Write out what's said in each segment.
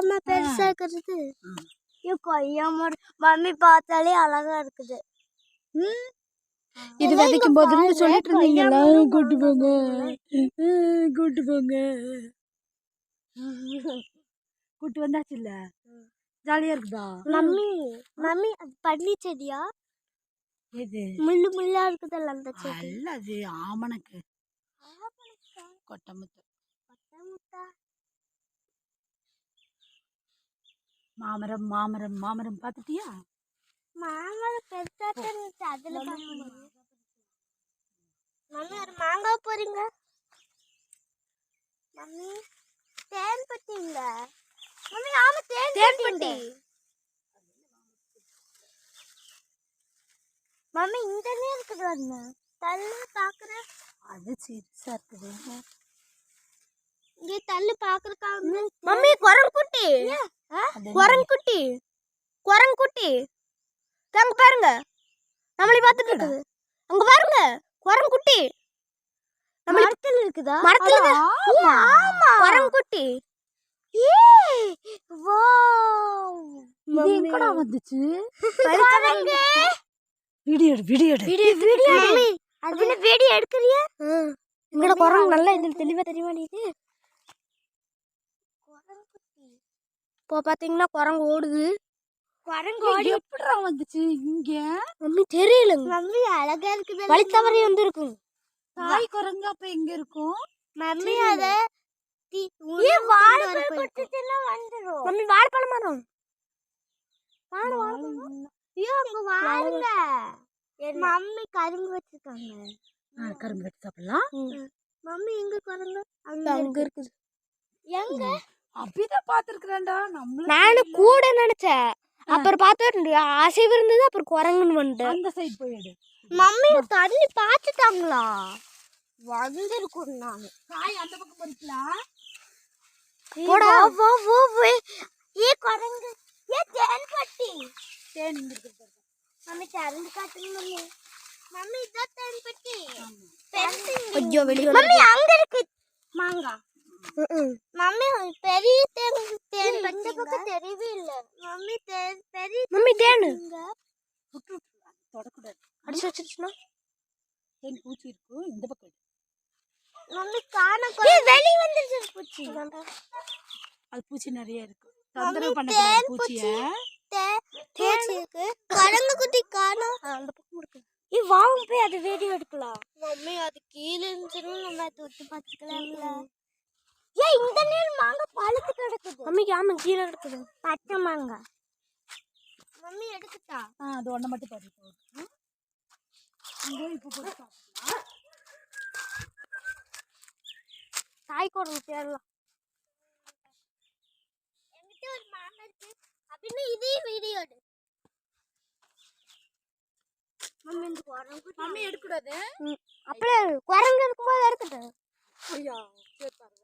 இல்லாம பெருசா இருக்கிறது. ம். ஐயோ கொய்யா மரம் மம்மி பார்த்தாலே அழகா இருக்குது. இது எல்லாம் விதைக்கும் போது சொல்லிட்டு இருந்தீங்களா கொய்யா மரம் கூட்டு போங்க. கூட்டு போங்க. கூட்டு வந்தாச்சு இல்ல? ஜாலியா இருக்குதா? மம்மி மம்மி அது பன்னி செடியா? எது? முள்ளு முள்ளா இருக்குதல்ல அந்த செடி. அல்ல அது ஆமணக்கு. கொட்டமுத்து? மாமரம் மாமரம் மாமரம் பார்த்துட்டியா? மாங்காய் பெருசா இருந்துச்சு அதுல. மம்மி ஒரு மாங்காய் போறீங்க மம்மி தேன் பட்டிங்க. மம்மி ஆமா தேன் தேன் பட்டி மம்மி இந்த இருக்குது அண்ணா தள்ளு பாக்குறேன் அது சிறுசா இருக்குது. இங்க தள்ளு பாக்குறக்காக மம்மி குரங்குட்டி அது குரங்குட்டி. குரங்குட்டி. அங்க பாருங்க. நம்மளை பார்த்துட்டு இருக்குது. அங்க பாருங்க. குரங்குட்டி. மரத்துல இருக்குதா? மரத்துல ஆமா. ஆமா. குரங்குட்டி. ஏய் வாவ். இது எங்கடா வந்துச்சு? வீடியோ வீடியோ வீடியோ வீடியோ அதுல வீடியோ எடுக்கறியா? எங்கட குரங்கு நல்லா இதுல தெளிவா தெரியுமா நீ இது இப்போ பாத்தீங்கன்னா குரங்கு ஓடுது. குரங்கு இது எப்படிடா வந்துச்சு? இங்க? மம்மி தெரியலங்க மம்மி அழகா இருக்குது வழி தவறி வந்து இருக்கும் தாய் குரங்கு அப்ப எங்க இருக்கும்? மம்மி அத மம்மி வாழைப்பழ மரம் ஐயோ அங்க வாழுங்க மம்மி கரும்பு வச்சிருக்காங்க. கரும்பு சாப்பிடலாம். மம்மி எங்க குரங்கு? அங்க அங்க இருக்குது. எங்க? அப்படிதான் பாத்துருக்கேன்டா நம்மள நானும் கூட நினைச்சேன். அப்புறம் பார்த்து அசைவு இருந்தது அப்புறம் குரங்குன்னு வந்துட்டேன் அந்த சைடு போய் எடு மம்மி தண்ணி பார்த்துட்டாங்களா வந்திருக்கும் நான். காய் அந்த பக்கம் பறிக்கலாம் போடா. வோ வோ வோ ஏ குரங்கு. ஏ தேன் பட்டி. தேன் இங்க இருக்கு பாரு. மம்மி திறந்து காட்டுங்க மம்மி. தேன் பட்டி. ஐயோ வெளிய மம்மி அங்க இருக்கு. மாங்கா மம்மி பெரிய தேன் தேன் இந்த பக்கம் தெரியவே இல்ல. மம்மி தேன் பெரிய மம்மி தேன். தொடக்கூடாது. அடிச்சு வச்சிருச்சுனா தேன் பூச்சி இருக்கும் இந்த பக்கம். மம்மி காண வெளிய வந்துருச்சு பூச்சி. அது பூச்சி நிறைய இருக்கு. தொந்தரவு பண்ணக்கூடாது பூச்சிய. பூச்சி இருக்கு. கரங்கு குட்டி காணோம் அந்த பக்கம் இருக்கு ஏ வாங்க போய் அது வீடியோ எடுக்கலாம். மம்மி அது கீழே இருந்துச்சுன்னு நம்ம தொட்டு பார்த்துக்கலாம்ல. ஏ இந்த நேரம் மாங்க பழுத்து கிடக்குது. மம்மிக்கு ஆமா கீழே கிடக்குது பச்சை மாங்க மம்மி எடுத்துட்டா? ஆ அது ஒண்ணு மட்டும் போகுது இங்கே இப்போ போட்டு சாப்பிடலாம். தாய் குரங்கு தேடலாம். என்கிட்ட ஒரு மாங்காய் இருக்கு. அப்படின்னு இதே வீடியோ எடு. மம்மி இந்த குரங்கு மம்மி எடுக்கூடாது அப்படியே குரங்கு இருக்கும்போது எடுத்துட்டு. ஐயா சரி பாருங்க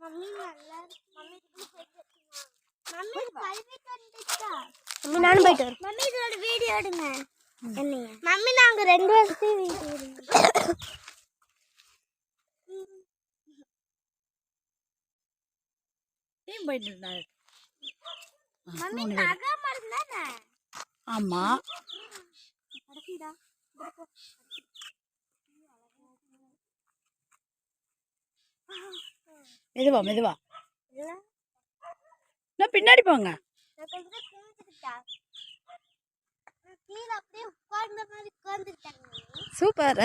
மம்மி நல்லா மம்மி மம்மி கல்வி கண்டுச்சா மம்மி நானும் போயிட்டு வரேன். மம்மி இதோட வீடியோ எடுங்க. என்னைய. மம்மி நாங்க ரெண்டு வருஷத்தையும் வீடியோ எடுங்க. ஏன் போயிட்டு இருந்தாரு ஆமா. மெதுவா மெதுவா. நான் பின்னாடி போங்க. சூப்பர்.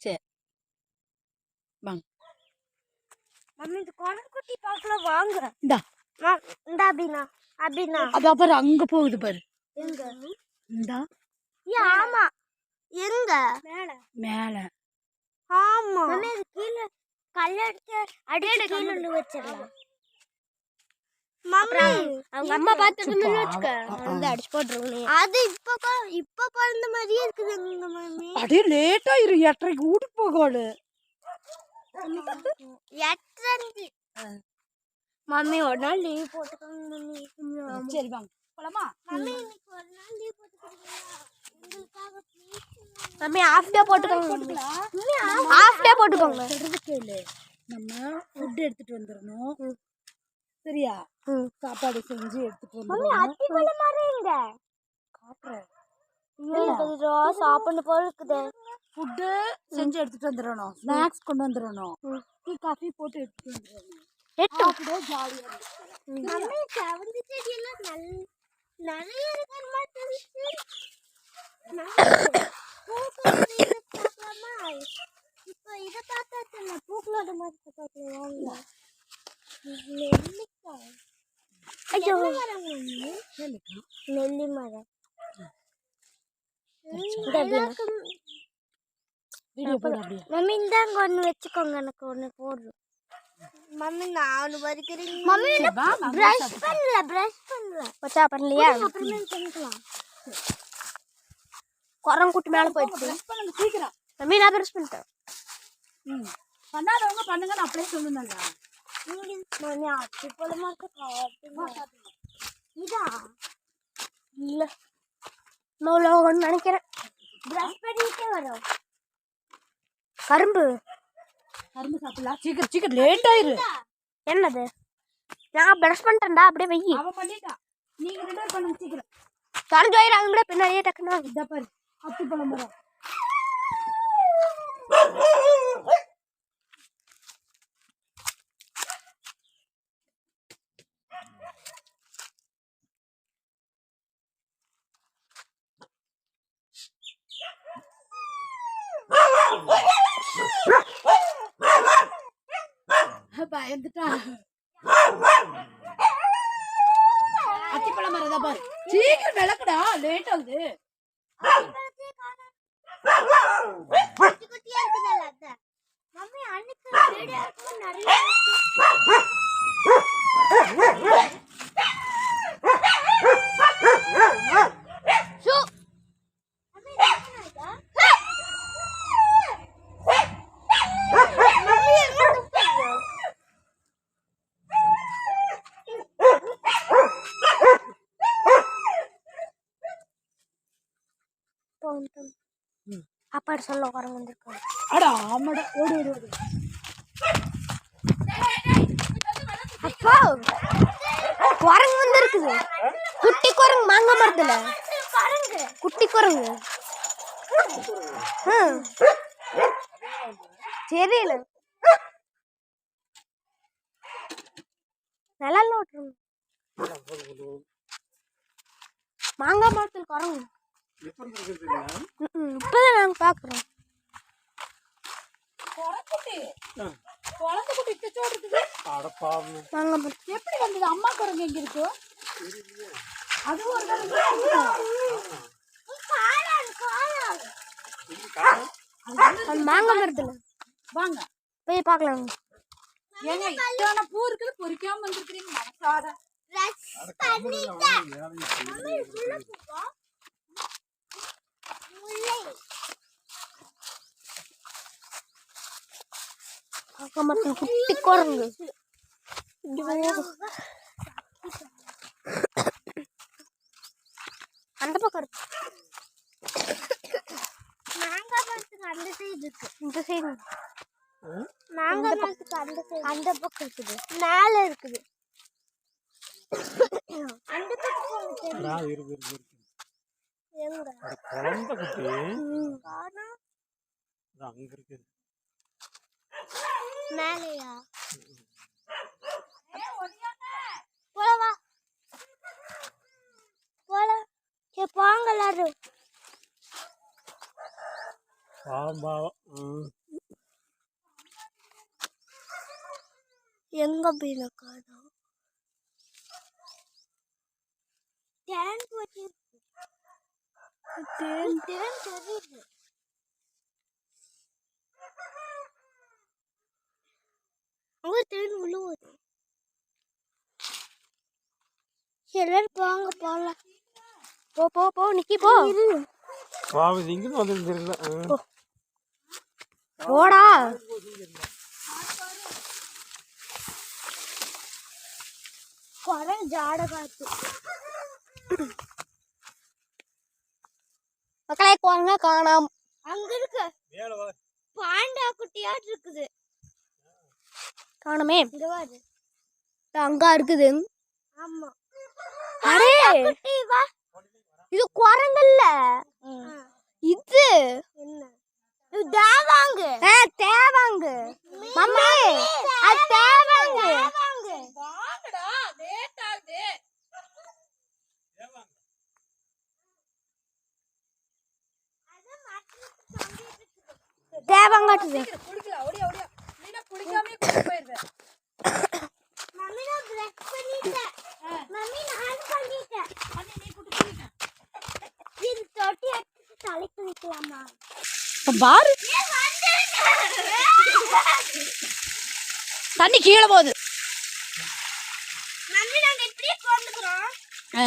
சரி வாங்க. மம்மி இந்த குரங்குட்டி பார்க்கலாம் வாங்க. இந்தா. இந்த அப்படின்னா அப்படின்னா அது அப்புறம் அங்க போகுது பாரு. இந்தா. ஆமா. எங்க? மேல. மேல. ஆமா. கீழே கல்ல எடுத்து அடிச்சு கீழே உள்ள வச்சிடலாம். மம்மி. அவங்க அம்மா பார்த்துட்டு வச்சுக்க. வந்து அடிச்சு போட்டுருவோம் அது இப்ப இப்ப பிறந்த மாதிரியே இருக்குது எங்க மம்மி. அப்படியே லேட்டா இரு. எட்டரைக்கு வீட்டுக்கு போகலு எட்டஞ்சு மம்மி ஒரு நாள் லீவ் போட்டுக்கோங்க மம்மி. சரி வாங்க. போலாமா? மம்மி ஹாஃப் டே போட்டுக்கோங்க ஹாஃப் டே போட்டுக்கோங்க. கேளு நம்ம ஃபுட் எடுத்துட்டு வந்துடணும் சரியா? ம். சாப்பாடு செஞ்சு எடுத்துட்டு வந்துடணும் அத்தி பழம் மாறீங்க காட்டுறேன். சாப்பிட போல இருக்குது. ஃபுட்டு செஞ்சு எடுத்துட்டு வந்துடணும் ஸ்நாக்ஸ் கொண்டு வந்துடணும் டீ காஃபி போட்டு எடுத்துட்டு வந்துடணும் எட்டு. நிறைய மாதிரி இப்போ இதை பார்த்தா தெரியல பூக்களோட மரத்தை பார்க்கல நெல்லிக்காய் ஐயோ நெல்லி மரம் மம்மி இந்தாங்க ஒன்று வச்சுக்கோங்க எனக்கு ஒன்று போடுறோம் மம்மி நான் ஒன்று பறிக்கிறீங்க மம்மி ப்ரஷ். பண்ணல ப்ரஷ் பண்ணல. வச்சா பண்ணலையா? அப்புறமே பண்ணிக்கலாம். குரங்குட்டி மேலே போயிடுச்சு. ப்ரெஸ் பண்ணுங்க சீக்கிரம். மம்மி நான் ப்ரஷ் பண்ணிட்டேன். ம். பண்ணாதவங்க பண்ணுங்கன்னு அப்படியே சொல்லுங்க மம்மி அத்தி போல இதா? இல்லை. நூலோகம்னு நினைக்கிறேன். ப்ரஷ் பண்ணிட்டே வரும். கரும்பு. கரும்பு சாப்பிடலாம் சீக்கிரம் சீக்கிரம் லேட் ஆயிரு. என்னது? நான் ப்ரஷ் பண்ணிட்டேன்டா அப்படியே வெயி அவன் பண்ணிட்டான் நீங்க ரெண்டு பேரும் பண்ணுங்க சீக்கிரம். தொலைஞ்சு வயிறு அவங்க கூட பின்னாடியே டக்குன்னு. இதா பாரு அத்தி பழம் மரம். பயந்துட்டா. அத்திப்பழம் மரம் தான் பாரு. சீக்கிரம் விளக்குடா லேட் ஆகுது குட்டி குட்டியா இருக்குதல்ல அதான் மம்மி அன்னைக்கு வீடியோ எடுக்கும்போது நிறைய ஷூ. மம்மி, இது என்ன இதா? மம்மி, எங்க துப்புறது? போம், போம். சாப்பாடு சொல்ல உட்காரங்க வந்திருக்காங்க அடா ஆமாடா ஓடு ஓடு ஓடு. அப்பா குரங்கு வந்து இருக்குது குட்டி குரங்கு மாங்காய் மரத்துல. குட்டி குரங்கு. தெரியல. நல்லா ஓட்டுருங்க மாங்காய் மரத்தில் குரங்கு. இப்பதான் நாங்க பாக்குறோம். எப்படி வந்தது? அம்மா குரங்கு எங்க இருக்கு? அது ஒரு மாங்காய் மரத்துல. வாங்க. போய் பார்க்கலாம் ஏங்க இத்தனை பூ இருக்குது பொறிக்காம வந்திருக்கிறீங்க மனசார. மாங்காய் மரத்தில் குட்டி குரங்கு. அந்த பக்கம் அந்த சைடு இருக்கு இந்த சைடு மாங்காய் மரத்துக்கு அந்த சைடு அந்த பக்கம் இருக்குது மேல இருக்குது அந்த பக்கம் குழந்தை குட்டி. அங்க இருக்கு. மேலையா? போல சரி போங்க எல்லாரும். எங்க போயில காணோம்? தேன் தேன் தெரியுது அங்க தேன் விழுவுது எல்லாரும் போங்க போலாம். போ போ போ நிக்கி போ. இது இங்கிருந்து வந்து தெரியல. போடா. குறை ஜாட காத்து மக்களே குரங்க காணாம். அங்க இருக்கு பாண்டா குட்டியாட்டு இருக்குது. காணுமே. இங்க பாரு அங்க இருக்குது. ஆமா. அரே இது குரங்கல்ல. இது? என்ன? இது தேவாங்கு. ஆ தேவாங்கு. மம்மி அது தேவாங்கு வாங்கடா லேட் ஆகுது தேவாங்காட்டுது குளிக்கலாம் ஓடியா ஓடியா நீனா குளிக்காமயே கூட்டு போயிருவேன் மம்மி நான் பிரஷ் பண்ணிட்டேன் மம்மி நான் பண்ணிட்டேன் அண்ணே நீ கூட்டு குளிக்க இது தொட்டி எடுத்து தலைக்கு வைக்கலாமா? பாரு. தண்ணி கீழே போகுது. ஆ.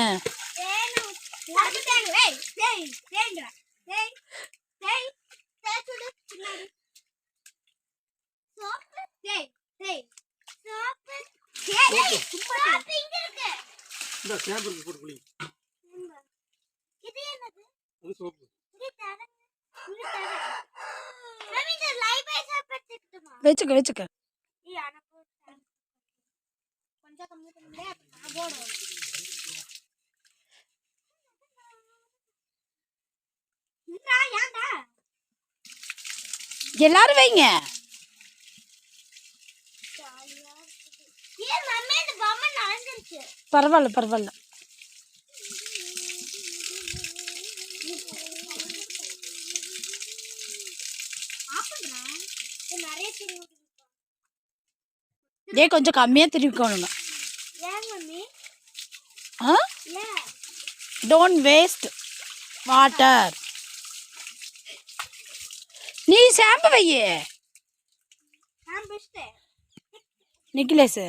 இந்த சேம்பருக்கு போட்டு குளி இது என்னது அது சோப்பு இந்த வச்சுக்க வச்சுக்க அனக்கு கொஞ்சம் கம்மி பண்ணல நான் போடுறேன் இந்தா ஏன்டா எல்லாரும் வைங்க. பரவாயில்ல பரவாயில்ல. இதே கொஞ்சம் கம்மியாக ஏன் டோன்ட் வேஸ்ட் வாட்டர் நீ ஷாம்பு வையே நிக்கிலேஸு